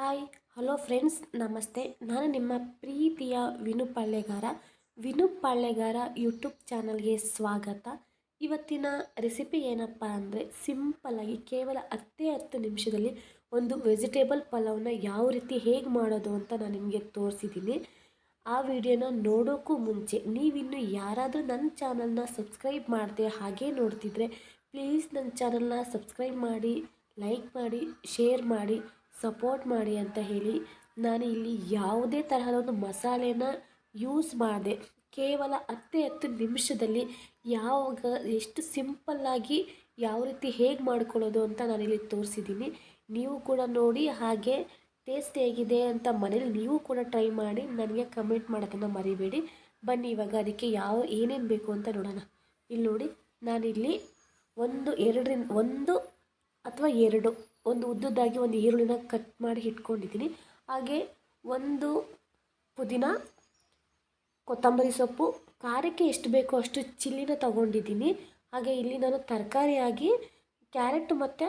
Hi hello friends ನಮಸ್ತೆ. ನಾನು ನಿಮ್ಮ ಪ್ರೀತಿಯ ವಿನು ಪಾಳ್ಯಗಾರ. ವಿನು ಪಾಳ್ಯಗಾರ ಯೂಟ್ಯೂಬ್ ಚಾನಲ್ಗೆ ಸ್ವಾಗತ. ಇವತ್ತಿನ ರೆಸಿಪಿ ಏನಪ್ಪ ಅಂದರೆ ಸಿಂಪಲ್ಲಾಗಿ ಕೇವಲ ಹತ್ತೇ ಹತ್ತು ನಿಮಿಷದಲ್ಲಿ ಒಂದು ವೆಜಿಟೇಬಲ್ ಪಲಾವ್ನ ಯಾವ ರೀತಿ ಹೇಗೆ ಮಾಡೋದು ಅಂತ ನಾನು ನಿಮಗೆ ತೋರಿಸಿದ್ದೀನಿ. ಆ ವಿಡಿಯೋನ ನೋಡೋಕ್ಕೂ ಮುಂಚೆ ನೀವಿನ್ನು ಯಾರಾದರೂ ನನ್ನ ಚಾನಲ್ನ ಸಬ್ಸ್ಕ್ರೈಬ್ ಮಾಡಿದೆ ಹಾಗೆ ನೋಡ್ತಿದ್ರೆ ಪ್ಲೀಸ್ ನನ್ನ ಚಾನಲ್ನ ಸಬ್ಸ್ಕ್ರೈಬ್ ಮಾಡಿ ಲೈಕ್ ಮಾಡಿ ಶೇರ್ ಮಾಡಿ. ಸಪೋರ್ಟ್ ಮಾಡಿ ಅಂತ ಹೇಳಿ ನಾನು ಇಲ್ಲಿ ಯಾವುದೇ ತರಹದ ಒಂದು ಮಸಾಲೆನ ಯೂಸ್ ಮಾಡಿದೆ ಕೇವಲ ಹತ್ತೇ ಹತ್ತು ನಿಮಿಷದಲ್ಲಿ ಯಾವಾಗ ಎಷ್ಟು ಸಿಂಪಲ್ಲಾಗಿ ಯಾವ ರೀತಿ ಹೇಗೆ ಮಾಡ್ಕೊಳ್ಳೋದು ಅಂತ ನಾನಿಲ್ಲಿ ತೋರಿಸಿದ್ದೀನಿ. ನೀವು ಕೂಡ ನೋಡಿ ಹಾಗೆ ಟೇಸ್ಟ್ ಹೇಗಿದೆ ಅಂತ ಮನೇಲಿ ನೀವು ಕೂಡ ಟ್ರೈ ಮಾಡಿ, ನನಗೆ ಕಮೆಂಟ್ ಮಾಡೋದನ್ನು ಮರಿಬೇಡಿ. ಬನ್ನಿ ಇವಾಗ ಅದಕ್ಕೆ ಯಾವ ಏನೇನು ಬೇಕು ಅಂತ ನೋಡೋಣ. ಇಲ್ಲಿ ನೋಡಿ, ನಾನಿಲ್ಲಿ ಒಂದು ಎರಡರಿಂದ ಒಂದು ಅಥವಾ ಎರಡು ಒಂದು ಉದ್ದದ್ದಾಗಿ ಒಂದು ಈರುಳ್ಳಿನ ಕಟ್ ಮಾಡಿ ಇಟ್ಕೊಂಡಿದ್ದೀನಿ ಹಾಗೆ ಒಂದು ಪುದೀನ, ಕೊತ್ತಂಬರಿ ಸೊಪ್ಪು, ಖಾರಕ್ಕೆ ಎಷ್ಟು ಬೇಕೋ ಅಷ್ಟು ಚಿಲ್ಲಿನ ತಗೊಂಡಿದ್ದೀನಿ. ಹಾಗೆ ಇಲ್ಲಿ ನಾನು ತರಕಾರಿಯಾಗಿ ಕ್ಯಾರೆಟ್ ಮತ್ತು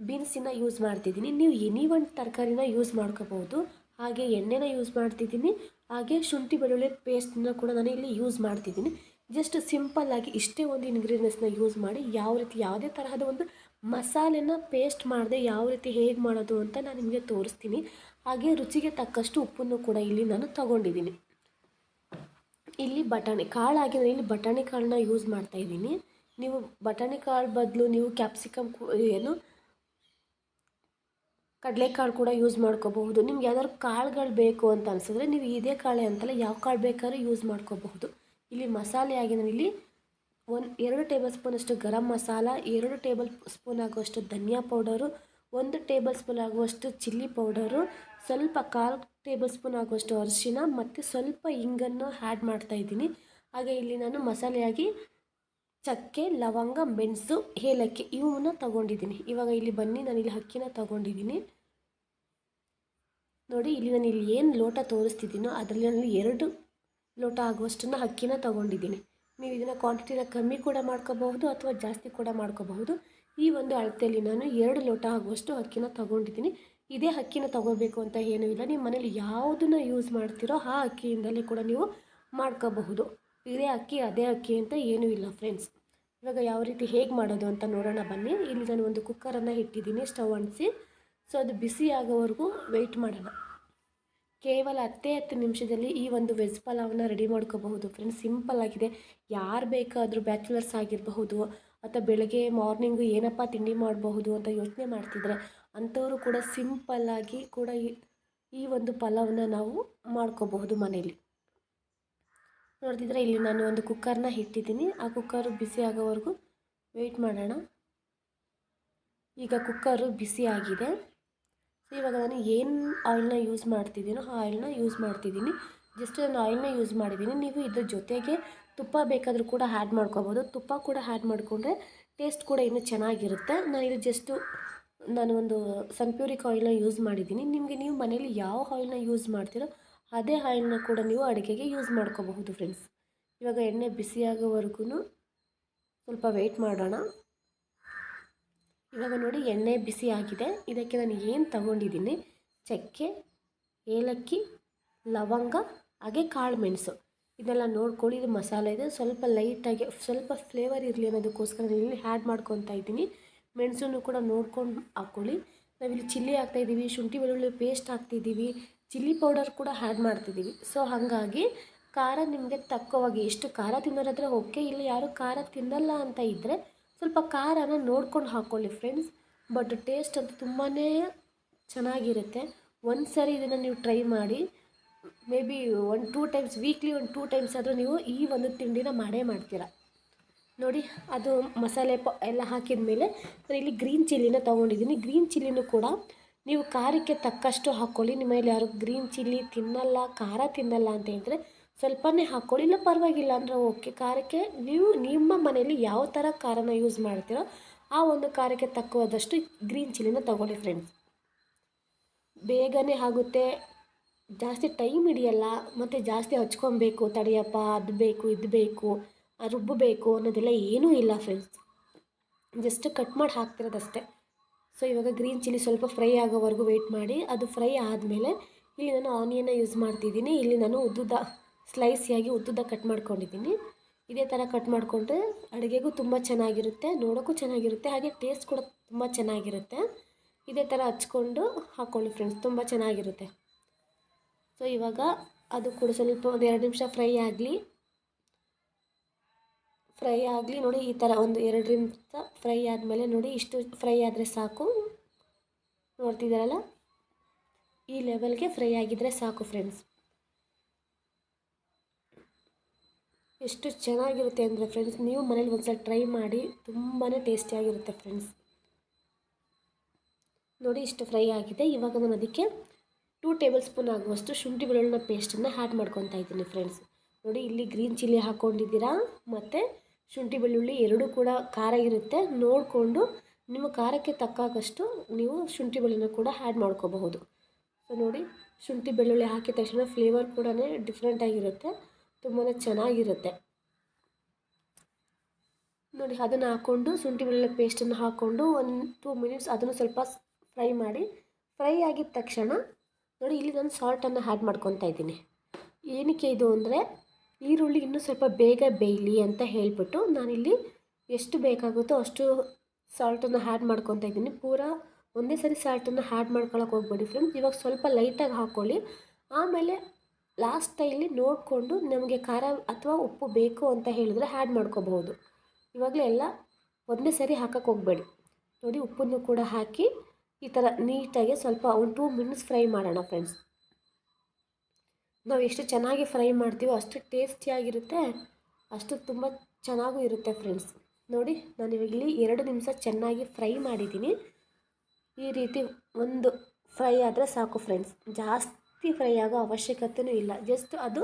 ಬೀನ್ಸಿನ ಯೂಸ್ ಮಾಡ್ತಿದ್ದೀನಿ. ನೀವು ಎನಿ ಒಂದು ತರಕಾರಿನ ಯೂಸ್ ಮಾಡ್ಕೋಬೋದು ಹಾಗೆ ಎಣ್ಣೆನ ಯೂಸ್ ಮಾಡ್ತಿದ್ದೀನಿ. ಹಾಗೆ ಶುಂಠಿ ಬೆಳ್ಳುಳ್ಳಿ ಪೇಸ್ಟನ್ನ ಕೂಡ ನಾನು ಇಲ್ಲಿ ಯೂಸ್ ಮಾಡ್ತಿದ್ದೀನಿ. ಜಸ್ಟ್ ಸಿಂಪಲ್ಲಾಗಿ ಇಷ್ಟೇ ಒಂದು ಇಂಗ್ರೀಡಿಯೆಂಟ್ಸ್ನ ಯೂಸ್ ಮಾಡಿ ಯಾವ ರೀತಿ ಯಾವುದೇ ತರಹದ ಒಂದು ಮಸಾಲೆನ ಪೇಸ್ಟ್ ಮಾಡದೆ ಯಾವ ರೀತಿ ಹೇಗೆ ಮಾಡೋದು ಅಂತ ನಾನು ನಿಮಗೆ ತೋರಿಸ್ತೀನಿ. ಹಾಗೆ ರುಚಿಗೆ ತಕ್ಕಷ್ಟು ಉಪ್ಪನ್ನು ಕೂಡ ಇಲ್ಲಿ ನಾನು ತಗೊಂಡಿದ್ದೀನಿ. ಇಲ್ಲಿ ಬಟಾಣಿ ಕಾಳು ಆಗಿದ್ರೆ ಇಲ್ಲಿ ಬಟಾಣಿ ಕಾಳನ್ನ ಯೂಸ್ ಮಾಡ್ತಾ ಇದ್ದೀನಿ. ನೀವು ಬಟಾಣಿ ಕಾಳು ಬದಲು ನೀವು ಕ್ಯಾಪ್ಸಿಕಮ್ ಏನು ಕಡಲೆಕಾಳು ಕೂಡ ಯೂಸ್ ಮಾಡ್ಕೋಬಹುದು. ನಿಮ್ಗೆ ಯಾವ್ದಾದ್ರು ಕಾಳುಗಳು ಬೇಕು ಅಂತ ಅನಿಸಿದ್ರೆ ನೀವು ಇದೇ ಕಾಳೆ ಅಂತಲ್ಲ ಯಾವ ಕಾಳು ಬೇಕಾದ್ರೂ ಯೂಸ್ ಮಾಡ್ಕೋಬಹುದು. ಇಲ್ಲಿ ಮಸಾಲೆ ಆಗಿ ನಾನು ನಾನಿಲ್ಲಿ ಒಂದು ಎರಡು ಟೇಬಲ್ ಸ್ಪೂನಷ್ಟು ಗರಂ ಮಸಾಲ, ಎರಡು ಟೇಬಲ್ ಸ್ಪೂನ್ ಆಗುವಷ್ಟು ಧನಿಯಾ ಪೌಡರು, ಒಂದು ಟೇಬಲ್ ಸ್ಪೂನ್ ಆಗುವಷ್ಟು ಚಿಲ್ಲಿ ಪೌಡರು, ಸ್ವಲ್ಪ ಕಾಲು ಟೇಬಲ್ ಸ್ಪೂನ್ ಆಗುವಷ್ಟು ಅರಿಶಿನ ಮತ್ತು ಸ್ವಲ್ಪ ಇಂಗನ್ನು ಆ್ಯಡ್ ಮಾಡ್ತಾ ಇದ್ದೀನಿ. ಹಾಗೆ ಇಲ್ಲಿ ನಾನು ಮಸಾಲೆಯಾಗಿ ಚಕ್ಕೆ, ಲವಂಗ, ಮೆಣಸು, ಏಲಕ್ಕಿ ಇವನ್ನ ತಗೊಂಡಿದ್ದೀನಿ. ಇವಾಗ ಇಲ್ಲಿ ಬನ್ನಿ, ನಾನು ಇಲ್ಲಿ ಹಕ್ಕಿನ ತಗೊಂಡಿದ್ದೀನಿ. ನೋಡಿ, ಇಲ್ಲಿ ನಾನು ಇಲ್ಲಿ ಏನು ಲೋಟ ತೋರಿಸ್ತಿದ್ದೀನೋ ಅದರಲ್ಲಿ ನಾನು ಎರಡು ಲೋಟ ಆಗುವಷ್ಟನ್ನು ಹಕ್ಕಿನ ತಗೊಂಡಿದ್ದೀನಿ. ನೀವು ಇದನ್ನು ಕ್ವಾಂಟಿಟಿನ ಕಮ್ಮಿ ಕೂಡ ಮಾಡ್ಕೋಬಹುದು ಅಥವಾ ಜಾಸ್ತಿ ಕೂಡ ಮಾಡ್ಕೋಬಹುದು. ಈ ಒಂದು ಅಳತೆಯಲ್ಲಿ ನಾನು ಎರಡು ಲೋಟ ಆಗುವಷ್ಟು ಅಕ್ಕಿನ ತಗೊಂಡಿದ್ದೀನಿ. ಇದೇ ಅಕ್ಕಿನ ತಗೋಬೇಕು ಅಂತ ಏನೂ ಇಲ್ಲ. ನಿಮ್ಮ ಮನೇಲಿ ಯಾವುದನ್ನು ಯೂಸ್ ಮಾಡ್ತೀರೋ ಆ ಅಕ್ಕಿಯಿಂದಲೇ ಕೂಡ ನೀವು ಮಾಡ್ಕೋಬಹುದು. ಇದೇ ಅಕ್ಕಿ, ಅದೇ ಅಕ್ಕಿ ಅಂತ ಏನೂ ಇಲ್ಲ ಫ್ರೆಂಡ್ಸ್ ಇವಾಗ ಯಾವ ರೀತಿ ಹೇಗೆ ಮಾಡೋದು ಅಂತ ನೋಡೋಣ ಬನ್ನಿ. ಇಲ್ಲಿ ನಾನು ಒಂದು ಕುಕ್ಕರನ್ನು ಇಟ್ಟಿದ್ದೀನಿ ಸ್ಟವ್ ಅಂಟಿಸಿ. ಸೊ ಅದು ಬಿಸಿ ಆಗೋವರೆಗೂ ವೆಯ್ಟ್ ಮಾಡೋಣ. ಕೇವಲ ಹತ್ತೇ ಹತ್ತು ನಿಮಿಷದಲ್ಲಿ ಈ ಒಂದು ವೆಜ್ ಪಲಾವನ್ನು ರೆಡಿ ಮಾಡ್ಕೋಬಹುದು. ಫ್ರೆಂಡ್ಸ್, ಸಿಂಪಲ್ ಆಗಿದೆ. ಯಾರು ಬೇಕಾದರೂ ಬ್ಯಾಚುಲರ್ಸ್ ಆಗಿರಬಹುದು ಅಥವಾ ಬೆಳಗ್ಗೆ ಮಾರ್ನಿಂಗು ಏನಪ್ಪ ತಿಂಡಿ ಮಾಡಬಹುದು ಅಂತ ಯೋಚನೆ ಮಾಡ್ತಿದ್ರೆ ಅಂಥವರು ಕೂಡ ಸಿಂಪಲ್ಲಾಗಿ ಕೂಡ ಈ ಒಂದು ಪಲಾವನ್ನ ನಾವು ಮಾಡ್ಕೋಬಹುದು ಮನೇಲಿ ನೋಡ್ತಿದ್ರೆ ಇಲ್ಲಿ ನಾನು ಒಂದು ಕುಕ್ಕರ್ನ ಇಟ್ಟಿದ್ದೀನಿ. ಆ ಕುಕ್ಕರು ಬಿಸಿ ಆಗೋವರೆಗೂ ವೆಯ್ಟ್ ಮಾಡೋಣ. ಈಗ ಕುಕ್ಕರು ಬಿಸಿ ಆಗಿದೆ. ಸೊ ಇವಾಗ ನಾನು ಏನು ಆಯಿಲ್ನ ಯೂಸ್ ಮಾಡ್ತಿದ್ದೀನೋ ಆ ಆಯಿಲ್ನ ಯೂಸ್ ಮಾಡ್ತಿದ್ದೀನಿ ಜಸ್ಟ್ ನಾನು ಆಯಿಲ್ನ ಯೂಸ್ ಮಾಡಿದ್ದೀನಿ ನೀವು ಇದ್ರ ಜೊತೆಗೆ ತುಪ್ಪ ಬೇಕಾದರೂ ಕೂಡ ಆ್ಯಡ್ ಮಾಡ್ಕೋಬೋದು. ತುಪ್ಪ ಕೂಡ ಆ್ಯಡ್ ಮಾಡಿಕೊಂಡ್ರೆ ಟೇಸ್ಟ್ ಕೂಡ ಇನ್ನೂ ಚೆನ್ನಾಗಿರುತ್ತೆ. ನಾನು ಇದು ಜಸ್ಟು ನಾನು ಒಂದು ಸನ್ಪ್ಯೂರಿಕ್ ಆಯಿಲ್ನ ಯೂಸ್ ಮಾಡಿದ್ದೀನಿ ನಿಮಗೆ ನೀವು ಮನೇಲಿ ಯಾವ ಆಯಿಲ್ನ ಯೂಸ್ ಮಾಡ್ತೀರೋ ಅದೇ ಆಯಿಲ್ನ ಕೂಡ ನೀವು ಅಡುಗೆಗೆ ಯೂಸ್ ಮಾಡ್ಕೋಬಹುದು ಫ್ರೆಂಡ್ಸ್ ಇವಾಗ ಎಣ್ಣೆ ಬಿಸಿಯಾಗೋವರೆಗೂ ಸ್ವಲ್ಪ ವೆಯ್ಟ್ ಮಾಡೋಣ. ಇವಾಗ ನೋಡಿ ಎಣ್ಣೆ ಬಿಸಿ ಆಗಿದೆ. ಇದಕ್ಕೆ ನಾನು ಏನು ತಗೊಂಡಿದ್ದೀನಿ? ಚಕ್ಕೆ, ಏಲಕ್ಕಿ, ಲವಂಗ, ಹಾಗೆ ಕಾಳು ಮೆಣಸು. ಇದೆಲ್ಲ ನೋಡ್ಕೊಳ್ಳಿ, ಇದು ಮಸಾಲೆ ಇದೆ. ಸ್ವಲ್ಪ ಲೈಟಾಗಿ ಸ್ವಲ್ಪ ಫ್ಲೇವರ್ ಇರಲಿ ಅನ್ನೋದಕ್ಕೋಸ್ಕರ ನಾನು ಇಲ್ಲಿ ಆ್ಯಡ್ ಮಾಡ್ಕೊತಾ ಇದ್ದೀನಿ. ಮೆಣಸನ್ನು ಕೂಡ ನೋಡ್ಕೊಂಡು ಹಾಕ್ಕೊಳ್ಳಿ ನಾವಿಲ್ಲಿ ಚಿಲ್ಲಿ ಹಾಕ್ತಾಯಿದ್ದೀವಿ ಶುಂಠಿ, ಬೆಳ್ಳುಳ್ಳಿ ಪೇಸ್ಟ್ ಹಾಕ್ತಿದ್ದೀವಿ ಚಿಲ್ಲಿ ಪೌಡರ್ ಕೂಡ ಹ್ಯಾಡ್ ಮಾಡ್ತಿದ್ದೀವಿ. ಸೊ ಹಾಗಾಗಿ ಖಾರ ನಿಮಗೆ ತಕ್ಕವಾಗಿ, ಎಷ್ಟು ಖಾರ ತಿನ್ನೋರಾದರೆ ಓಕೆ ಇಲ್ಲಿ ಯಾರು ಖಾರ ತಿನ್ನಲ್ಲ ಅಂತ ಇದ್ದರೆ ಸ್ವಲ್ಪ ಖಾರನ ನೋಡ್ಕೊಂಡು ಹಾಕ್ಕೊಳ್ಳಿ ಫ್ರೆಂಡ್ಸ್ ಬಟ್ ಟೇಸ್ಟ್ ಅಂತ ತುಂಬಾ ಚೆನ್ನಾಗಿರುತ್ತೆ. ಒಂದು ಸರಿ ಇದನ್ನು ನೀವು ಟ್ರೈ ಮಾಡಿ. Maybe one two times weekly ಒಂದು ಟೂ ಟೈಮ್ಸ್ ಆದರೂ ನೀವು ಈ ಒಂದು ತಿಂಡಿನ ಮಾಡೇ ಮಾಡ್ತೀರಾ. ನೋಡಿ, ಅದು ಮಸಾಲೆ ಪ ಎಲ್ಲ ಹಾಕಿದ ಮೇಲೆ ನಾನು ಇಲ್ಲಿ ಗ್ರೀನ್ ಚಿಲ್ಲಿನ ತೊಗೊಂಡಿದ್ದೀನಿ ಗ್ರೀನ್ ಚಿಲ್ಲಿನೂ ಕೂಡ ನೀವು ಖಾರಕ್ಕೆ ತಕ್ಕಷ್ಟು ಹಾಕ್ಕೊಳ್ಳಿ ನಿಮ್ಮ ಇಲ್ಲಿ ಯಾರು ಗ್ರೀನ್ ಚಿಲ್ಲಿ ತಿನ್ನಲ್ಲ, ಖಾರ ತಿನ್ನಲ್ಲ ಅಂತ ಹೇಳಿದ್ರೆ ಸ್ವಲ್ಪನೇ ಹಾಕ್ಕೊಳ್ಳಿ. ಪರವಾಗಿಲ್ಲ. ಅಂದರೆ ಓಕೆ. ಖಾರಕ್ಕೆ ನೀವು ನಿಮ್ಮ ಮನೆಯಲ್ಲಿ ಯಾವ ಥರ ಖಾರನ ಯೂಸ್ ಮಾಡ್ತೀರೋ ಆ ಒಂದು ಖಾರಕ್ಕೆ ತಕ್ಕವಾದಷ್ಟು ಗ್ರೀನ್ ಚಿಲ್ಲಿನ ತಗೊಳ್ಳಿ ಫ್ರೆಂಡ್ಸ್ ಬೇಗನೆ ಆಗುತ್ತೆ. ಜಾಸ್ತಿ ಟೈಮ್ ಹಿಡಿಯಲ್ಲ. ಮತ್ತು ಜಾಸ್ತಿ ಹಚ್ಕೊಬೇಕು. ತಡೆಯಪ್ಪ, ಅದು ಬೇಕು, ಇದು ಬೇಕು ರುಬ್ಬಬೇಕು ಅನ್ನೋದೆಲ್ಲ ಏನೂ ಇಲ್ಲ ಫ್ರೆಂಡ್ಸ್ ಜಸ್ಟ್ ಕಟ್ ಮಾಡಿ ಹಾಕ್ತಿರೋದಷ್ಟೇ. ಸೊ ಇವಾಗ ಗ್ರೀನ್ ಚಿಲ್ಲಿ ಸ್ವಲ್ಪ ಫ್ರೈ ಆಗೋವರೆಗೂ ವೆಯ್ಟ್ ಮಾಡಿ. ಅದು ಫ್ರೈ ಆದಮೇಲೆ ಇಲ್ಲಿ ನಾನು ಆನಿಯನ್ನ ಯೂಸ್ ಮಾಡ್ತಿದ್ದೀನಿ. ಇಲ್ಲಿ ನಾನು ಉದ್ದುದ್ದ ಸ್ಲೈಸಿಯಾಗಿ ಉದ್ದ ಕಟ್ ಮಾಡ್ಕೊಂಡಿದ್ದೀನಿ. ಇದೇ ಥರ ಕಟ್ ಮಾಡಿಕೊಂಡ್ರೆ ಅಡುಗೆಗೂ ತುಂಬ ಚೆನ್ನಾಗಿರುತ್ತೆ, ನೋಡೋಕ್ಕೂ ಚೆನ್ನಾಗಿರುತ್ತೆ, ಹಾಗೆ ಟೇಸ್ಟ್ ಕೂಡ ತುಂಬ ಚೆನ್ನಾಗಿರುತ್ತೆ. ಇದೇ ಥರ ಹಚ್ಕೊಂಡು ಹಾಕ್ಕೊಳ್ಳಿ ಫ್ರೆಂಡ್ಸ್, ತುಂಬ ಚೆನ್ನಾಗಿರುತ್ತೆ. ಸೊ, ಇವಾಗ ಅದು ಕೂಡ ಸ್ವಲ್ಪ ಒಂದು ಎರಡು ನಿಮಿಷ ಫ್ರೈ ಆಗಲಿ. ಫ್ರೈ ಆಗಲಿ, ನೋಡಿ ಈ ಥರ ಒಂದು ಎರಡು ನಿಮಿಷ ಫ್ರೈ ಆದಮೇಲೆ ನೋಡಿ ಇಷ್ಟು ಫ್ರೈ ಆದರೆ ಸಾಕು. ನೋಡ್ತಿದ್ದಾರಲ್ಲ? ಈ ಲೆವೆಲ್ಗೆ ಫ್ರೈ ಆಗಿದ್ದರೆ ಸಾಕು ಫ್ರೆಂಡ್ಸ್. ಎಷ್ಟು ಚೆನ್ನಾಗಿರುತ್ತೆ ಅಂದರೆ ಫ್ರೆಂಡ್ಸ್, ನೀವು ಮನೇಲಿ ಒಂದ್ಸಲ ಟ್ರೈ ಮಾಡಿ ತುಂಬಾ ಟೇಸ್ಟಿಯಾಗಿರುತ್ತೆ ಫ್ರೆಂಡ್ಸ್. ನೋಡಿ, ಇಷ್ಟು ಫ್ರೈ ಆಗಿದೆ. ಇವಾಗ ನಾನು ಅದಕ್ಕೆ ಟೂ ಟೇಬಲ್ ಸ್ಪೂನ್ ಆಗುವಷ್ಟು ಶುಂಠಿ ಬೆಳ್ಳುಳ್ಳಿನ ಪೇಸ್ಟನ್ನು ಹ್ಯಾಡ್ ಮಾಡ್ಕೊತಾ ಇದ್ದೀನಿ ಫ್ರೆಂಡ್ಸ್. ನೋಡಿ, ಇಲ್ಲಿ ಗ್ರೀನ್ ಚಿಲ್ಲಿ ಹಾಕ್ಕೊಂಡಿದ್ದೀರಾ, ಮತ್ತು ಶುಂಠಿ ಬೆಳ್ಳುಳ್ಳಿ ಎರಡೂ ಕೂಡ ಖಾರ ಇರುತ್ತೆ. ನೋಡಿಕೊಂಡು ನಿಮ್ಮ ಖಾರಕ್ಕೆ ತಕ್ಕಾಗಷ್ಟು ನೀವು ಶುಂಠಿ ಬೆಳ್ಳುಳ್ಳಿನ ಕೂಡ ಆ್ಯಡ್ ಮಾಡ್ಕೋಬಹುದು. ಸೊ, ನೋಡಿ, ಶುಂಠಿ ಬೆಳ್ಳುಳ್ಳಿ ಹಾಕಿದ ತಕ್ಷಣ ಫ್ಲೇವರ್ ಕೂಡ ಡಿಫ್ರೆಂಟಾಗಿರುತ್ತೆ ತುಂಬಾ ಚೆನ್ನಾಗಿರುತ್ತೆ. ನೋಡಿ, ಅದನ್ನು ಹಾಕ್ಕೊಂಡು ಶುಂಠಿ ಬೆಳ್ಳುಳ್ಳಿ ಪೇಸ್ಟನ್ನು ಹಾಕ್ಕೊಂಡು ಒಂದು ಟೂ ಮಿನಿಟ್ಸ್ ಅದನ್ನು ಸ್ವಲ್ಪ ಫ್ರೈ ಮಾಡಿ ಫ್ರೈ ಆಗಿದ ತಕ್ಷಣ ನೋಡಿ ಇಲ್ಲಿ ನಾನು ಸಾಲ್ಟನ್ನು ಆ್ಯಡ್ ಮಾಡ್ಕೊತಾ ಇದ್ದೀನಿ. ಏನಕ್ಕೆ ಇದು ಅಂದರೆ, ಈರುಳ್ಳಿ ಇನ್ನೂ ಸ್ವಲ್ಪ ಬೇಗ ಬೇಯಲಿ ಅಂತ ಹೇಳಿಬಿಟ್ಟು ನಾನಿಲ್ಲಿ ಎಷ್ಟು ಬೇಕಾಗುತ್ತೋ ಅಷ್ಟು ಸಾಲ್ಟನ್ನು ಆ್ಯಡ್ ಮಾಡ್ಕೊತಾ ಇದ್ದೀನಿ. ಪೂರಾ ಒಂದೇ ಸರಿ ಸಾಲ್ಟನ್ನು ಆ್ಯಡ್ ಮಾಡ್ಕೊಳಕ್ಕೆ ಹೋಗ್ಬೇಡಿ ಫ್ರೆಂಡ್ಸ್ ಇವಾಗ ಸ್ವಲ್ಪ ಲೈಟಾಗಿ ಹಾಕ್ಕೊಳ್ಳಿ ಆಮೇಲೆ ಲಾಸ್ಟ್ ಟೈಲಿ ನೋಡಿಕೊಂಡು ನಮಗೆ ಖಾರ ಅಥವಾ ಉಪ್ಪು ಬೇಕು ಅಂತ ಹೇಳಿದ್ರೆ ಆ್ಯಡ್ ಮಾಡ್ಕೋಬಹುದು. ಇವಾಗಲೇ ಎಲ್ಲ ಒಂದೇ ಸರಿ ಹಾಕಕ್ಕೆ ಹೋಗಬೇಡಿ. ನೋಡಿ, ಉಪ್ಪನ್ನು ಕೂಡ ಹಾಕಿ ಈ ಥರ ನೀಟಾಗಿ ಸ್ವಲ್ಪ ಒಂದು ಟೂ ಮಿನಿಟ್ಸ್ ಫ್ರೈ ಮಾಡೋಣ ಫ್ರೆಂಡ್ಸ್ ನಾವು ಎಷ್ಟು ಚೆನ್ನಾಗಿ ಫ್ರೈ ಮಾಡ್ತೀವೋ ಅಷ್ಟು ಟೇಸ್ಟಿಯಾಗಿರುತ್ತೆ ಅಷ್ಟು ತುಂಬ ಚೆನ್ನಾಗೂ ಇರುತ್ತೆ ಫ್ರೆಂಡ್ಸ್ ನೋಡಿ, ನಾನು ಇಲ್ಲಿ ಎರಡು ನಿಮಿಷ ಚೆನ್ನಾಗಿ ಫ್ರೈ ಮಾಡಿದ್ದೀನಿ. ಈ ರೀತಿ ಒಂದು ಫ್ರೈ ಆದರೆ ಸಾಕು ಫ್ರೆಂಡ್ಸ್ ಜಾಸ್ತಿ ಫ್ರೈ ಆಗೋ ಅವಶ್ಯಕತೆಯೂ ಇಲ್ಲ. ಜಸ್ಟ್ ಅದು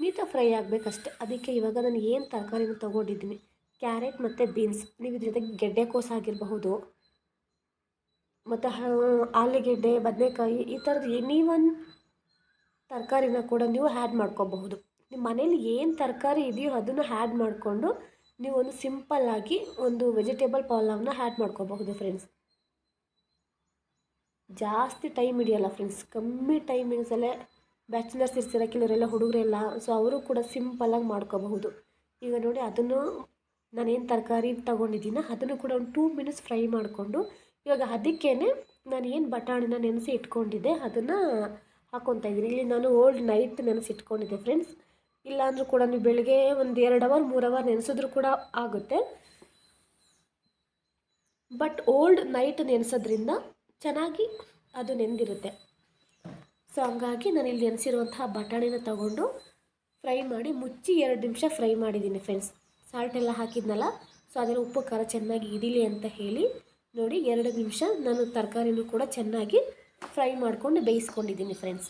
ಮೀತ ಫ್ರೈ ಆಗಬೇಕಷ್ಟೆ. ಅದಕ್ಕೆ ಇವಾಗ ನಾನು ಏನು ತರಕಾರಿನ ತೊಗೊಂಡಿದ್ದೀನಿ. ಕ್ಯಾರೆಟ್ ಮತ್ತು ಬೀನ್ಸ್ ನೀವು ಇದ್ರ ಜೊತೆಗೆ ಗೆಡ್ಡೆಕೋಸು ಆಗಿರಬಹುದು. ಮತ್ತು ಆಲೂಗೆಡ್ಡೆ, ಬದನೆಕಾಯಿ ಈ ಥರದ್ದು ಎನಿ ಒನ್ ತರಕಾರಿನ ಕೂಡ ನೀವು ಆ್ಯಡ್ ಮಾಡ್ಕೋಬಹುದು. ನಿಮ್ಮ ಮನೇಲಿ ಏನು ತರಕಾರಿ ಇದೆಯೋ ಅದನ್ನು ಆ್ಯಡ್ ಮಾಡಿಕೊಂಡು ನೀವು ಒಂದು ಸಿಂಪಲ್ಲಾಗಿ ಒಂದು ವೆಜಿಟೇಬಲ್ ಪಲಾವ್ನ ಆ್ಯಡ್ ಮಾಡ್ಕೋಬಹುದು ಫ್ರೆಂಡ್ಸ್ ಜಾಸ್ತಿ ಟೈಮ್ ಹಿಡಿಯಲ್ಲ ಫ್ರೆಂಡ್ಸ್ ಕಮ್ಮಿ ಟೈಮಿಂಗ್ಸಲ್ಲೇ ಬ್ಯಾಚುಲರ್ಸ್ ಇರ್ತಾರೆ ಕೆಲವರೆಲ್ಲ ಹುಡುಗರೆಲ್ಲ ಸೊ ಅವರು ಕೂಡ ಸಿಂಪಲ್ಲಾಗಿ ಮಾಡ್ಕೋಬಹುದು. ಈಗ ನೋಡಿ ಅದನ್ನು ನಾನೇನು ತರಕಾರಿ ತೊಗೊಂಡಿದ್ದೀನ, ಅದನ್ನು ಕೂಡ ಒಂದು ಟೂ ಮಿನಿಟ್ಸ್ ಫ್ರೈ ಮಾಡಿಕೊಂಡು, ಇವಾಗ ಅದಕ್ಕೇ ನಾನು ಏನು ಬಟಾಣಿನ ನೆನೆಸಿ ಇಟ್ಕೊಂಡಿದ್ದೆ, ಅದನ್ನು ಹಾಕ್ಕೊತಾ ಇದ್ದೀನಿ. ಇಲ್ಲಿ ನಾನು ಓಲ್ಡ್ ನೈಟ್ ನೆನೆಸಿ ಇಟ್ಕೊಂಡಿದ್ದೆ ಫ್ರೆಂಡ್ಸ್ ಇಲ್ಲಾಂದರೂ ಕೂಡ ನೀವು ಬೆಳಗ್ಗೆ ಒಂದು ಎರಡು ಅವರ್ ಮೂರು ಅವರ್ ನೆನೆಸಿದ್ರು ಕೂಡ ಆಗುತ್ತೆ. ಬಟ್ ಓಲ್ಡ್ ನೈಟ್ ನೆನೆಸೋದ್ರಿಂದ ಚೆನ್ನಾಗಿ ಅದು ನೆಂದಿರುತ್ತೆ. ಸೊ ಹಂಗಾಗಿ ನಾನು ಇಲ್ಲಿ ನೆನೆಸಿರುವಂತಹ ಬಟಾಣಿನ ತಗೊಂಡು ಫ್ರೈ ಮಾಡಿ ಮುಚ್ಚಿ ಎರಡು ನಿಮಿಷ ಫ್ರೈ ಮಾಡಿದ್ದೀನಿ ಫ್ರೆಂಡ್ಸ್ ಸಾಲ್ಟ್ ಎಲ್ಲ ಹಾಕಿದ್ನಲ್ಲ ಸೊ ಅದರ ಉಪ್ಪು ಖಾರ ಚೆನ್ನಾಗಿ ಇಡೀಲಿ ಅಂತ ಹೇಳಿ ನೋಡಿ ಎರಡು ನಿಮಿಷ ನಾನು ತರಕಾರಿನೂ ಕೂಡ ಚೆನ್ನಾಗಿ ಫ್ರೈ ಮಾಡ್ಕೊಂಡು ಬೇಯಿಸ್ಕೊಂಡಿದ್ದೀನಿ ಫ್ರೆಂಡ್ಸ್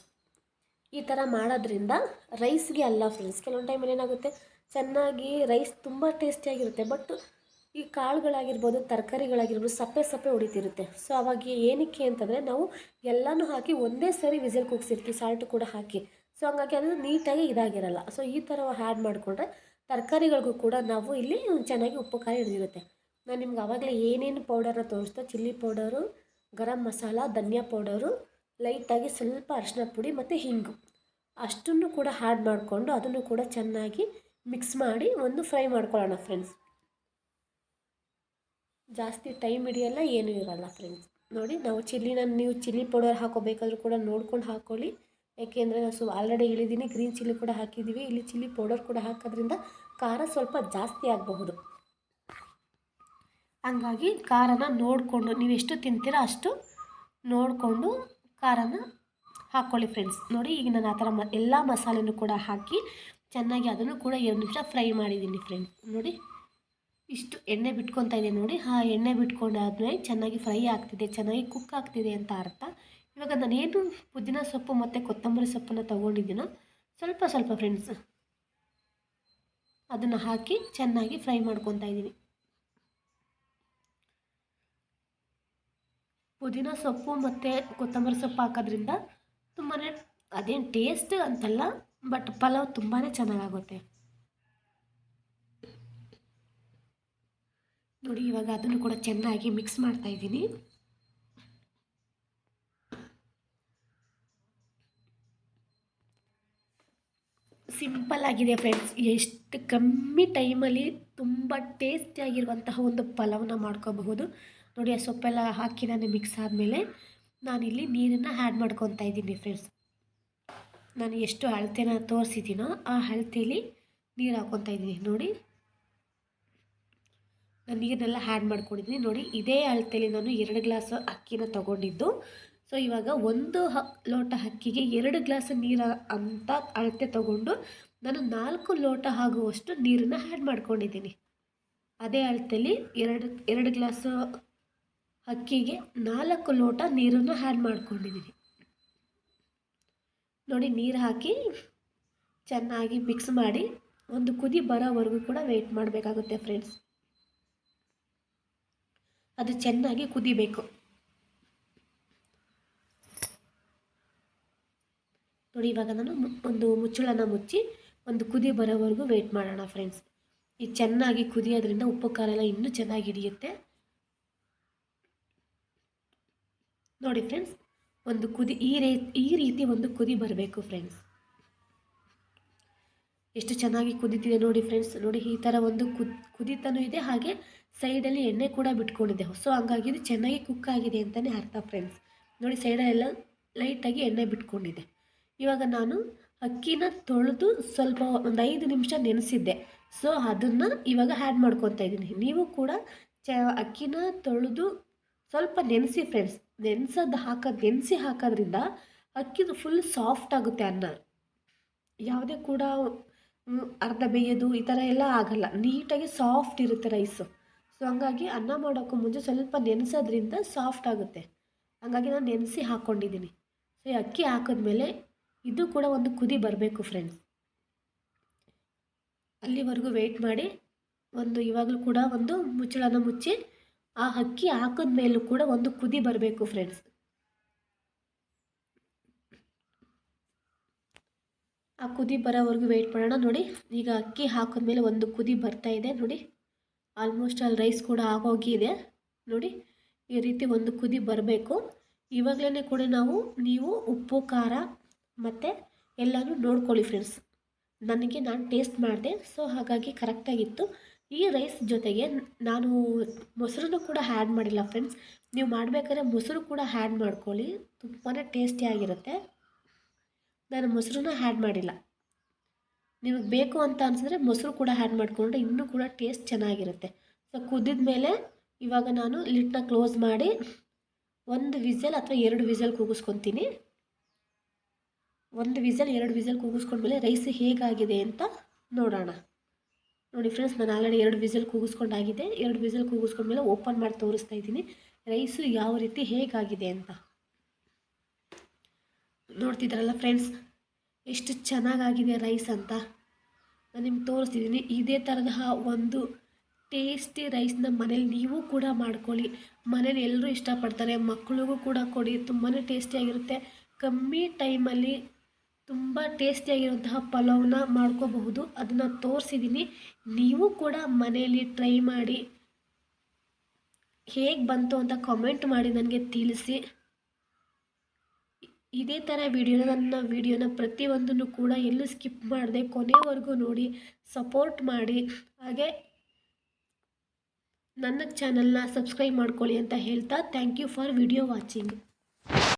ಈ ಥರ ಮಾಡೋದ್ರಿಂದ ರೈಸ್ಗೆ ಅಲ್ಲ ಫ್ರೆಂಡ್ಸ್ ಕೆಲವೊಂದು ಟೈಮಲ್ಲಿ ಏನಾಗುತ್ತೆ, ಚೆನ್ನಾಗಿ ರೈಸ್ ತುಂಬ ಟೇಸ್ಟಿಯಾಗಿರುತ್ತೆ ಬಟ್ ಈ ಕಾಳುಗಳಾಗಿರ್ಬೋದು, ತರಕಾರಿಗಳಾಗಿರ್ಬೋದು ಸಪ್ಪೆ ಸಪ್ಪೆ ಹೊಡಿತಿರುತ್ತೆ. ಸೊ ಅವಾಗ ಏನಕ್ಕೆ ಅಂತಂದರೆ ನಾವು ಎಲ್ಲನೂ ಹಾಕಿ ಒಂದೇ ಸರಿ ವಿಸಿಲ್ ಕೂಗಿಸಿರ್ತೀವಿ ಸಾಲ್ಟು ಕೂಡ ಹಾಕಿ. ಸೊ ಹಂಗಾಗಿ ಅದು ನೀಟಾಗಿ ಇದಾಗಿರಲ್ಲ. ಸೊ ಈ ಥರ ಹ್ಯಾಡ್ ಮಾಡಿಕೊಂಡ್ರೆ ತರಕಾರಿಗಳಿಗೂ ಕೂಡ ನಾವು ಇಲ್ಲಿ ಚೆನ್ನಾಗಿ ಉಪ್ಪು, ಖಾರ ಹಿಡಿದಿರುತ್ತೆ. ನಾನು ನಿಮ್ಗೆ ಆವಾಗಲೇ ಏನೇನು ಪೌಡರ್ನ ತೋರಿಸ್ದೆ ಚಿಲ್ಲಿ ಪೌಡರು ಗರಂ ಮಸಾಲ, ಧನಿಯಾ ಪೌಡರು ಲೈಟಾಗಿ ಸ್ವಲ್ಪ ಅರಿಶಿನ ಪುಡಿ ಮತ್ತು ಹಿಂಗು. ಅಷ್ಟನ್ನು ಕೂಡ ಹ್ಯಾಡ್ ಮಾಡಿಕೊಂಡು ಅದನ್ನು ಕೂಡ ಚೆನ್ನಾಗಿ ಮಿಕ್ಸ್ ಮಾಡಿ ಒಂದು ಫ್ರೈ ಮಾಡ್ಕೊಳ್ಳೋಣ ಫ್ರೆಂಡ್ಸ್ ಜಾಸ್ತಿ ಟೈಮ್ ಹಿಡಿಯಲ್ಲ, ಏನೂ ಇರಲ್ಲ ಫ್ರೆಂಡ್ಸ್ ನೋಡಿ, ನಾವು ಚಿಲ್ಲಿನ ನೀವು ಚಿಲ್ಲಿ ಪೌಡರ್ ಹಾಕೋಬೇಕಾದ್ರೂ ಕೂಡ ನೋಡ್ಕೊಂಡು ಹಾಕ್ಕೊಳ್ಳಿ ಯಾಕೆಂದರೆ ನಾವು ಸು ಆಲ್ರೆಡಿ ಹೇಳಿದ್ದೀನಿ ಗ್ರೀನ್ ಚಿಲ್ಲಿ ಕೂಡ ಹಾಕಿದ್ದೀವಿ. ಇಲ್ಲಿ ಚಿಲ್ಲಿ ಪೌಡರ್ ಕೂಡ ಹಾಕೋದ್ರಿಂದ ಖಾರ ಸ್ವಲ್ಪ ಜಾಸ್ತಿ ಆಗಬಹುದು. ಹಂಗಾಗಿ ಖಾರನ ನೋಡಿಕೊಂಡು, ನೀವು ಎಷ್ಟು ತಿಂತೀರ ಅಷ್ಟು ನೋಡಿಕೊಂಡು ಖಾರನ ಹಾಕ್ಕೊಳ್ಳಿ ಫ್ರೆಂಡ್ಸ್ ನೋಡಿ, ಈಗ ನಾನು ಆ ಥರ ಮ, ಎಲ್ಲ ಮಸಾಲೆನೂ ಕೂಡ ಹಾಕಿ ಚೆನ್ನಾಗಿ ಅದನ್ನು ಕೂಡ ಎರಡು ನಿಮಿಷ ಫ್ರೈ ಮಾಡಿದ್ದೀನಿ ಫ್ರೆಂಡ್ಸ್ ನೋಡಿ. ಇಷ್ಟು ಎಣ್ಣೆ ಬಿಟ್ಕೊತಾ ಇದೆ ನೋಡಿ. ಆ ಎಣ್ಣೆ ಬಿಟ್ಕೊಂಡಾದ್ಮೇಲೆ ಚೆನ್ನಾಗಿ ಫ್ರೈ ಆಗ್ತಿದೆ, ಚೆನ್ನಾಗಿ ಕುಕ್ ಆಗ್ತಿದೆ ಅಂತ ಅರ್ಥ. ಇವಾಗ ನಾನೇನು ಪುದೀನ ಸೊಪ್ಪು ಮತ್ತು ಕೊತ್ತಂಬರಿ ಸೊಪ್ಪನ್ನು ತೊಗೊಂಡಿದ್ದೀನೋ, ಸ್ವಲ್ಪ ಸ್ವಲ್ಪ ಫ್ರೆಂಡ್ಸ್ ಅದನ್ನು ಹಾಕಿ ಚೆನ್ನಾಗಿ ಫ್ರೈ ಮಾಡ್ಕೊತಾ ಇದ್ದೀನಿ. ಪುದೀನ ಸೊಪ್ಪು ಮತ್ತು ಕೊತ್ತಂಬರಿ ಸೊಪ್ಪು ಹಾಕೋದ್ರಿಂದ ತುಂಬಾ ಅದೇನು ಟೇಸ್ಟ್ ಅಂತಲ್ಲ ಬಟ್ ಪಲಾವ್ ತುಂಬಾ ಚೆನ್ನಾಗಾಗುತ್ತೆ. ನೋಡಿ, ಇವಾಗ ಅದನ್ನು ಕೂಡ ಚೆನ್ನಾಗಿ ಮಿಕ್ಸ್ ಮಾಡ್ತಾ ಇದ್ದೀನಿ. ಸಿಂಪಲ್ ಆಗಿದೆ ಫ್ರೆಂಡ್ಸ್ ಎಷ್ಟು ಕಮ್ಮಿ ಟೈಮಲ್ಲಿ ತುಂಬ ಟೇಸ್ಟಿಯಾಗಿರುವಂತಹ ಒಂದು ಪಲಾವನ್ನ ಮಾಡ್ಕೋಬಹುದು. ನೋಡಿ, ಆ ಸೊಪ್ಪೆಲ್ಲ ಹಾಕಿ ನಾನು ಮಿಕ್ಸ್ ಆದಮೇಲೆ ನಾನಿಲ್ಲಿ ನೀರನ್ನು ಆ್ಯಡ್ ಮಾಡ್ಕೊತಾ ಇದ್ದೀನಿ ಫ್ರೆಂಡ್ಸ್ ನಾನು ಎಷ್ಟು ಅಳತೆನ ತೋರಿಸಿದ್ದೀನೋ ಆ ಅಳತೆಯಲ್ಲಿ ನೀರು ಹಾಕ್ಕೊತಾ ಇದ್ದೀನಿ. ನೋಡಿ ನಾನು ನೀರನ್ನೆಲ್ಲ ಹ್ಯಾಡ್ ಮಾಡ್ಕೊಂಡಿದ್ದೀನಿ ನೋಡಿ, ಇದೇ ಅಳತೆಯಲ್ಲಿ ನಾನು ಎರಡು ಗ್ಲಾಸ್ ಅಕ್ಕಿನ ತೊಗೊಂಡಿದ್ದು. ಸೊ ಇವಾಗ ಒಂದು ಹ, ಲೋಟ ಅಕ್ಕಿಗೆ ಎರಡು ಗ್ಲಾಸ್ ನೀರು ಅಂತ ಅಳತೆ ತಗೊಂಡು ನಾನು ನಾಲ್ಕು ಲೋಟ ಆಗುವಷ್ಟು ನೀರನ್ನು ಹ್ಯಾಡ್ ಮಾಡ್ಕೊಂಡಿದ್ದೀನಿ ಅದೇ ಅಳತೆಯಲ್ಲಿ ಎರಡು ಎರಡು ಗ್ಲಾಸ್ ಅಕ್ಕಿಗೆ ನಾಲ್ಕು ಲೋಟ ನೀರನ್ನು ಹ್ಯಾಡ್ ಮಾಡ್ಕೊಂಡಿದ್ದೀನಿ ನೋಡಿ, ನೀರು ಹಾಕಿ ಚೆನ್ನಾಗಿ ಮಿಕ್ಸ್ ಮಾಡಿ ಒಂದು ಕುದಿ ಬರೋವರೆಗೂ ಕೂಡ ವೆಯ್ಟ್ ಮಾಡಬೇಕಾಗುತ್ತೆ ಫ್ರೆಂಡ್ಸ್ ಅದು ಚೆನ್ನಾಗಿ ಕುದಿಬೇಕು. ನೋಡಿ, ಇವಾಗ ನಾನು ಒಂದು ಮುಚ್ಚಳನ ಮುಚ್ಚಿ ಒಂದು ಕುದಿ ಬರೋವರೆಗೂ ವೆಯ್ಟ್ ಮಾಡೋಣ ಫ್ರೆಂಡ್ಸ್ ಇದು ಚೆನ್ನಾಗಿ ಕುದಿಯೋದ್ರಿಂದ ಉಪ್ಪು ಖಾರ ಎಲ್ಲ ಇನ್ನೂ ಚೆನ್ನಾಗಿ ಹಿಡಿಯುತ್ತೆ. ನೋಡಿ ಫ್ರೆಂಡ್ಸ್ ಒಂದು ಕುದಿ, ಈ ರೀತಿ ಈ ರೀತಿ ಒಂದು ಕುದಿ ಬರಬೇಕು ಫ್ರೆಂಡ್ಸ್ ಎಷ್ಟು ಚೆನ್ನಾಗಿ ಕುದೀತಿದೆ ನೋಡಿ ಫ್ರೆಂಡ್ಸ್ ನೋಡಿ ಈ ಥರ ಒಂದು ಕುದ್, ಕುದಿತನೂ ಇದೆ. ಹಾಗೆ ಸೈಡಲ್ಲಿ ಎಣ್ಣೆ ಕೂಡ ಬಿಟ್ಕೊಂಡಿದೆ. ಸೊ ಹಂಗಾಗಿ ಇದು ಚೆನ್ನಾಗಿ ಕುಕ್ ಆಗಿದೆ ಅಂತಲೇ ಅರ್ಥ ಫ್ರೆಂಡ್ಸ್ ನೋಡಿ ಸೈಡಲ್ಲೆಲ್ಲ ಲೈಟಾಗಿ ಎಣ್ಣೆ ಬಿಟ್ಕೊಂಡಿದೆ. ಇವಾಗ ನಾನು ಅಕ್ಕಿನ ತೊಳೆದು ಸ್ವಲ್ಪ ಒಂದು ಐದು ನಿಮಿಷ ನೆನೆಸಿದ್ದೆ. ಸೊ ಅದನ್ನು ಇವಾಗ ಆ್ಯಡ್ ಮಾಡ್ಕೊತಾ ಇದ್ದೀನಿ. ನೀವು ಕೂಡ ಚ, ಅಕ್ಕಿನ ತೊಳೆದು ಸ್ವಲ್ಪ ನೆನೆಸಿ ಫ್ರೆಂಡ್ಸ್ ನೆನೆಸೋದು ಹಾಕೋದು ನೆನೆಸಿ ಹಾಕೋದ್ರಿಂದ ಅಕ್ಕಿದು ಫುಲ್ ಸಾಫ್ಟ್ ಆಗುತ್ತೆ ಅನ್ನ. ಯಾವುದೇ ಕೂಡ ಅರ್ಧ ಬೇಯೋದು, ಈ ಥರ ಎಲ್ಲ ಆಗಲ್ಲ. ನೀಟಾಗಿ ಸಾಫ್ಟ್ ಇರುತ್ತೆ ರೈಸು ಸೊ ಹಂಗಾಗಿ ಅನ್ನ ಮಾಡೋಕ್ಕೂ ಮುಂಚೆ ಸ್ವಲ್ಪ ನೆನೆಸೋದ್ರಿಂದ ಸಾಫ್ಟ್ ಆಗುತ್ತೆ. ಹಂಗಾಗಿ ನಾನು ನೆನೆಸಿ ಹಾಕ್ಕೊಂಡಿದ್ದೀನಿ ಸೊ ಈ ಅಕ್ಕಿ ಹಾಕಿದ್ಮೇಲೆ ಇದು ಕೂಡ ಒಂದು ಕುದಿ ಬರಬೇಕು ಫ್ರೆಂಡ್ಸ್ ಅಲ್ಲಿವರೆಗೂ ವೆಯ್ಟ್ ಮಾಡಿ ಒಂದು ಇವಾಗಲೂ ಕೂಡ ಒಂದು ಮುಚ್ಚಳನ ಮುಚ್ಚಿ ಆ ಅಕ್ಕಿ ಹಾಕಿದ ಮೇಲೂ ಕೂಡ ಒಂದು ಕುದಿ ಬರಬೇಕು ಫ್ರೆಂಡ್ಸ್ ಆ ಕುದಿ ಬರೋವರೆಗೂ ವೆಯ್ಟ್ ಮಾಡೋಣ ನೋಡಿ. ಈಗ ಅಕ್ಕಿ ಹಾಕಿದ್ಮೇಲೆ ಒಂದು ಕುದಿ ಬರ್ತಾ ಇದೆ ನೋಡಿ. ಆಲ್ಮೋಸ್ಟ್ ಅಲ್ಲಿ ರೈಸ್ ಕೂಡ ಆಗೋಗಿದೆ ನೋಡಿ. ಈ ರೀತಿ ಒಂದು ಕುದಿ ಬರಬೇಕು. ಇವಾಗಲೇ ಕೂಡ ನಾವು, ನೀವು ಉಪ್ಪು, ಖಾರ ಮತ್ತು ಎಲ್ಲನೂ ನೋಡ್ಕೊಳ್ಳಿ ಫ್ರೆಂಡ್ಸ್ ನನಗೆ ನಾನು ಟೇಸ್ಟ್ ಮಾಡಿದೆ ಸೊ ಹಾಗಾಗಿ ಕರೆಕ್ಟಾಗಿತ್ತು ಈ ರೈಸ್ ಜೊತೆಗೆ ನಾನು ಮೊಸರನ್ನು ಕೂಡ ಆ್ಯಡ್ ಮಾಡಿಲ್ಲ ಫ್ರೆಂಡ್ಸ್ ನೀವು ಮಾಡಬೇಕಾದ್ರೆ ಮೊಸರು ಕೂಡ ಆ್ಯಡ್ ಮಾಡ್ಕೊಳ್ಳಿ. ತುಂಬಾ ಟೇಸ್ಟಿಯಾಗಿರುತ್ತೆ ನಾನು ಮೊಸರನ್ನ ಹ್ಯಾಡ್ ಮಾಡಿಲ್ಲ. ನಿಮಗೆ ಬೇಕು ಅಂತ ಅನಿಸಿದ್ರೆ ಮೊಸರು ಕೂಡ ಹ್ಯಾಡ್ ಮಾಡಿಕೊಂಡ್ರೆ ಇನ್ನೂ ಕೂಡ ಟೇಸ್ಟ್ ಚೆನ್ನಾಗಿರುತ್ತೆ. ಸೊ ಕುದ್ದಿದ ಮೇಲೆ ಇವಾಗ ನಾನು ಲಿಟ್ನ ಕ್ಲೋಸ್ ಮಾಡಿ ಒಂದು ವಿಸಲ್ ಅಥವಾ ಎರಡು ವಿಸಲ್ ಕೂಗಿಸ್ಕೊತೀನಿ. ಒಂದು ವಿಸಲ್, ಎರಡು ವಿಸಲ್ ಕೂಗಿಸ್ಕೊಂಡ್ಮೇಲೆ ರೈಸ್ ಹೇಗಾಗಿದೆ ಅಂತ ನೋಡೋಣ. ನೋಡಿ ಫ್ರೆಂಡ್ಸ್ ನಾನು ಆಲ್ರೆಡಿ ಎರಡು ವಿಸಲ್ ಕೂಗಿಸ್ಕೊಂಡಾಗಿದೆ. ಎರಡು ವಿಸಲ್ ಕೂಗಿಸ್ಕೊಂಡ್ಮೇಲೆ ಓಪನ್ ಮಾಡಿ ತೋರಿಸ್ತಾ ಇದ್ದೀನಿ. ರೈಸು ಯಾವ ರೀತಿ ಹೇಗಾಗಿದೆ ಅಂತ. ನೋಡ್ತಿದ್ದಾರಲ್ಲ ಫ್ರೆಂಡ್ಸ್ ಎಷ್ಟು ಚೆನ್ನಾಗಾಗಿದೆ ರೈಸ್ ಅಂತ. ನಾನು ನಿಮ್ಗೆ ತೋರಿಸ್ತಿದ್ದೀನಿ ಇದೇ ಥರದ ಒಂದು ಟೇಸ್ಟಿ ರೈಸ್ನ ಮನೇಲಿ ನೀವು ಕೂಡ ಮಾಡ್ಕೊಳ್ಳಿ. ಮನೇಲಿ ಎಲ್ಲರೂ ಇಷ್ಟಪಡ್ತಾರೆ. ಮಕ್ಕಳಿಗೂ ಕೂಡ ಕೊಡಿ. ತುಂಬಾ ಟೇಸ್ಟಿಯಾಗಿರುತ್ತೆ ಕಮ್ಮಿ ಟೈಮಲ್ಲಿ ತುಂಬ ಟೇಸ್ಟಿಯಾಗಿರುವಂತಹ ಪಲಾವ್ನ ಮಾಡ್ಕೋಬಹುದು. ಅದನ್ನು ತೋರಿಸಿದ್ದೀನಿ ನೀವು ಕೂಡ ಮನೆಯಲ್ಲಿ ಟ್ರೈ ಮಾಡಿ ಹೇಗೆ ಬಂತು ಅಂತ ಕಾಮೆಂಟ್ ಮಾಡಿ ನನಗೆ ತಿಳಿಸಿ. ಇದೇ ಥರ ವಿಡಿಯೋನ ನನ್ನ ವಿಡಿಯೋನ ಪ್ರತಿಯೊಂದನ್ನು ಕೂಡ ಎಲ್ಲೂ ಸ್ಕಿಪ್ ಮಾಡದೆ, ಕೊನೆವರೆಗೂ ನೋಡಿ ಸಪೋರ್ಟ್ ಮಾಡಿ. ಹಾಗೆ ನನ್ನ ಚಾನಲ್ನ ಸಬ್ಸ್ಕ್ರೈಬ್ ಮಾಡ್ಕೊಳ್ಳಿ ಅಂತ ಹೇಳ್ತಾ thank you for video watching